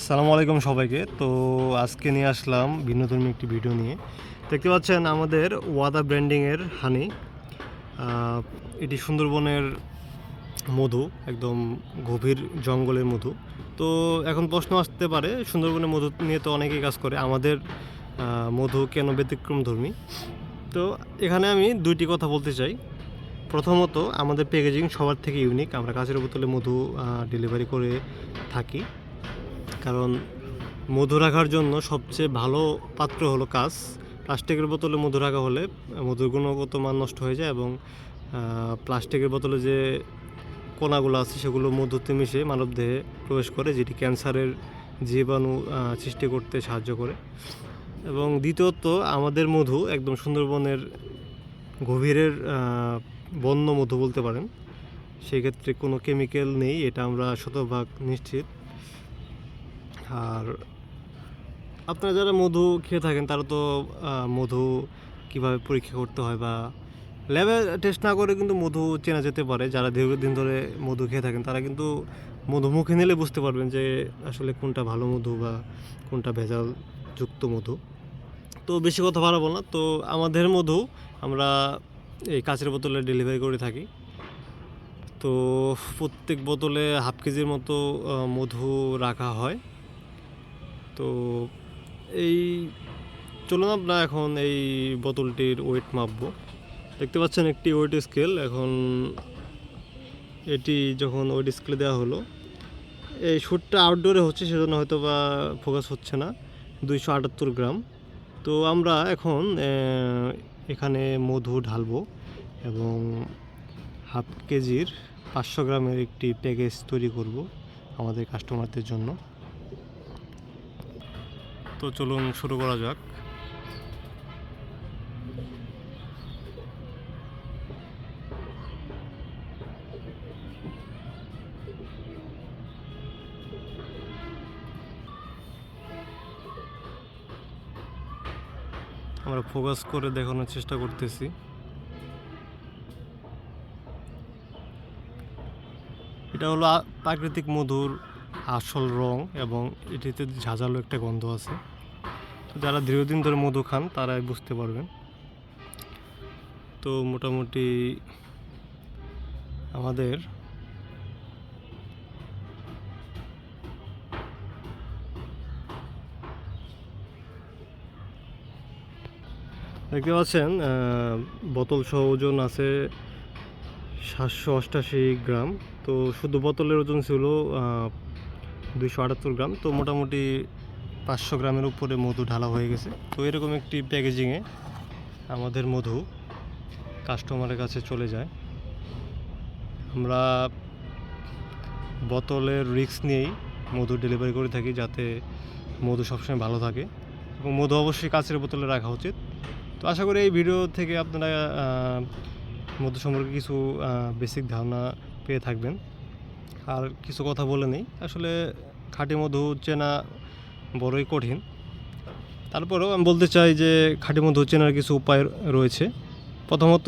সালামু আলাইকুম সবাইকে। তো আজকে নিয়ে আসলাম ভিন্নধর্মী একটি ভিডিও নিয়ে। দেখতে পাচ্ছেন আমাদের ওয়াদা ব্র্যান্ডিংয়ের হানি। এটি সুন্দরবনের মধু, একদম গভীর জঙ্গলের মধু। তো এখন প্রশ্ন আসতে পারে, সুন্দরবনের মধু নিয়ে তো অনেকেই কাজ করে, আমাদের মধু কেন ব্যতিক্রম ধর্মী? তো এখানে আমি দুইটি কথা বলতে চাই। প্রথমত, আমাদের প্যাকেজিং সবার থেকে ইউনিক আমরা কাঁচের বোতলে মধু ডেলিভারি করে থাকি। কারণ মধু রাখার জন্য সবচেয়ে ভালো পাত্র হলো কাঁচ। প্লাস্টিকের বোতলে মধু রাখা হলে মধুর গুণগত মান নষ্ট হয়ে যায় এবং প্লাস্টিকের বোতলে যে কণাগুলো আছে সেগুলো মধুতে মিশে মানবদেহে প্রবেশ করে, যেটি ক্যান্সারের জীবাণু সৃষ্টি করতে সাহায্য করে। এবং দ্বিতীয়ত, আমাদের মধু একদম সুন্দরবনের গভীরের বন্য মধু বলতে পারেন। সেক্ষেত্রে কোনো কেমিক্যাল নেই, এটা আমরা শতভাগ নিশ্চিত। আর আপনারা যারা মধু খেয়ে থাকেন, তারা তো মধু কীভাবে পরীক্ষা করতে হয় বা ল্যাবে টেস্ট না করে কিন্তু মধু চেনা যেতে পারে। যারা দীর্ঘদিন ধরে মধু খেয়ে থাকেন, তারা কিন্তু মধু মুখে নিলে বুঝতে পারবেন যে আসলে কোনটা ভালো মধু বা কোনটা ভেজাল যুক্ত মধু। তো বেশি কথা বাড়াবো না। তো আমাদের মধু আমরা এই কাঁচের বোতলে ডেলিভারি করে থাকি। তো প্রত্যেক বোতলে হাফ কেজির মতো মধু রাখা হয়। তো এই চলুন আমরা এখন এই বোতলটির ওয়েট মাপবো। দেখতে পাচ্ছেন একটি ওয়েট স্কেল এখন এটি যখন ওয়েট স্কেলে দেওয়া হলো, এই শ্যুটটা আউটডোরে হচ্ছে, সেজন্য হয়তো বা ফোকাস হচ্ছে না। দুইশো আটাত্তর গ্রাম। তো আমরা এখন এখানে মধু ঢালবো এবং হাফ কেজির পাঁচশো গ্রামের একটি প্যাকেজ তৈরি করব আমাদের কাস্টমারদের জন্য। তো চলুন শুরু করা যাক। আমরা ফোকাস করে দেখানোর চেষ্টা করতেছি। এটা হলো প্রাকৃতিক মধুর আসল রং এবং এটিতে ঝাঁঝালো একটা গন্ধ আছে। তো যারা দীর্ঘদিন ধরে মধু খান, তারাই বুঝতে পারবেন। তো মোটামুটি আমাদের দেখতে পাচ্ছেন বোতল সহ ওজন আছে সাতশো অষ্টাশি গ্রাম। তো শুধু বোতলের ওজন ছিল দুইশো আটাত্তর গ্রাম। তো মোটামুটি পাঁচশো গ্রামের উপরে মধু ঢালা হয়ে গেছে। তো এরকম একটি প্যাকেজিংয়ে আমাদের মধু কাস্টমারের কাছে চলে যায়। আমরা বোতলের রিস্ক নিয়েই মধু ডেলিভারি করে থাকি যাতে মধু সবসময় ভালো থাকে এবং মধু অবশ্যই কাচের বোতলে রাখা উচিত। তো আশা করি এই ভিডিও থেকে আপনারা মধু সম্পর্কে কিছু বেসিক ধারণা পেয়ে থাকবেন। আর কিছু কথা বলে নেই। আসলে খাঁটি মধু চেনা বড়ই কঠিন। তারপরেও আমি বলতে চাই যে খাঁটি মধু চেনার কিছু উপায় রয়েছে। প্রথমত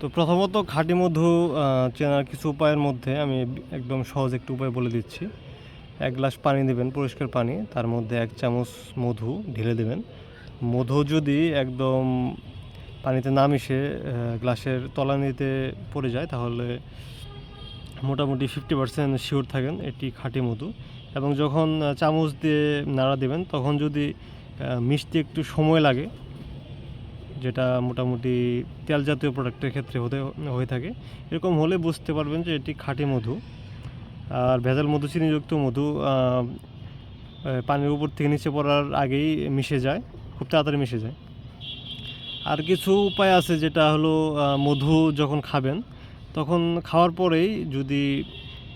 তো প্রথমত খাঁটি মধু চেনার কিছু উপায়ের মধ্যে আমি একদম সহজ একটি উপায় বলে দিচ্ছি। এক গ্লাস পানি দেবেন, পরিষ্কার পানি, তার মধ্যে এক চামচ মধু ঢেলে দেবেন। মধু যদি একদম পানিতে না মিশে গ্লাসের তলানিতে পড়ে যায়, তাহলে মোটামুটি ফিফটি পার্সেন্ট শিওর থাকেন এটি খাঁটি মধু। এবং যখন চামচ দিয়ে নাড়া দেবেন, তখন যদি মিশতে একটু সময় লাগে, যেটা মোটামুটি তেল জাতীয় প্রোডাক্টের ক্ষেত্রে হতে, হয়ে থাকে, এরকম হলে বুঝতে পারবেন যে এটি খাঁটি মধু। আর ভেজাল মধু, চিনিযুক্ত মধু পানির উপর থেকে নিচে পড়ার আগেই মিশে যায়, খুব তাড়াতাড়ি মিশে যায়। আর কিছু উপায় আছে যেটা হলো মধু যখন খাবেন তখন খাওয়ার পরেই যদি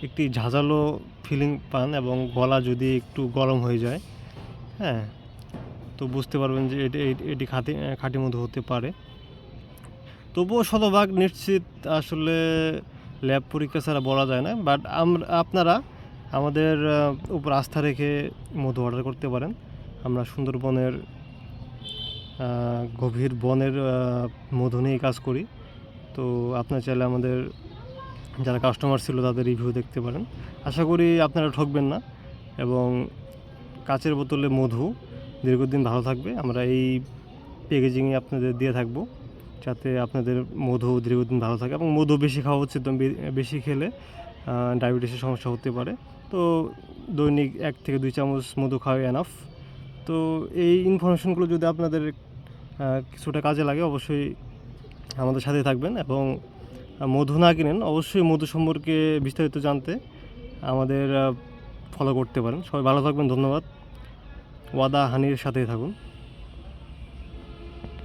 একটি ঝাঁঝালো ফিলিং পান এবং গলা যদি একটু গরম হয়ে যায় হ্যাঁ তো বুঝতে পারবেন যে এটি, এটি- খাঁটি খাঁটি মধু হতে পারে। তবুও শতভাগ নিশ্চিত আসলে ল্যাব পরীক্ষা ছাড়া বলা যায় না বাট আমরা, আপনারা আমাদের উপর আস্থা রেখে মধু অর্ডার করতে পারেন। আমরা সুন্দরবনের গভীর বনের মধু নিয়ে কাজ করি। তো আপনার চাইলে আমাদের যারা কাস্টমার ছিল তাদের রিভিউ দেখতে পারেন। আশা করি আপনারা ঠকবেন না এবং কাচের বোতলে মধু দীর্ঘদিন ভালো থাকবে। আমরা এই প্যাকেজিংয়ে আপনাদের দিয়ে থাকব যাতে আপনাদের মধু দীর্ঘদিন ভালো থাকে এবং মধু বেশি খাওয়া উচিত। বেশি খেলে ডায়াবেটিসের সমস্যা হতে পারে। তো দৈনিক এক থেকে দুই চামচ মধু খাওয়া এনাফ তো এই ইনফরমেশনগুলো যদি আপনাদের কিছুটা কাজে লাগে, অবশ্যই আমাদের সাথে থাকবেন এবং মধু না কিনেন, অবশ্যই মধু সম্পর্কে বিস্তারিত জানতে আমাদের ফলো করতে পারেন। সবাই ভালো থাকবেন, ধন্যবাদ। ওয়াদা হানির সাথেই থাকুন।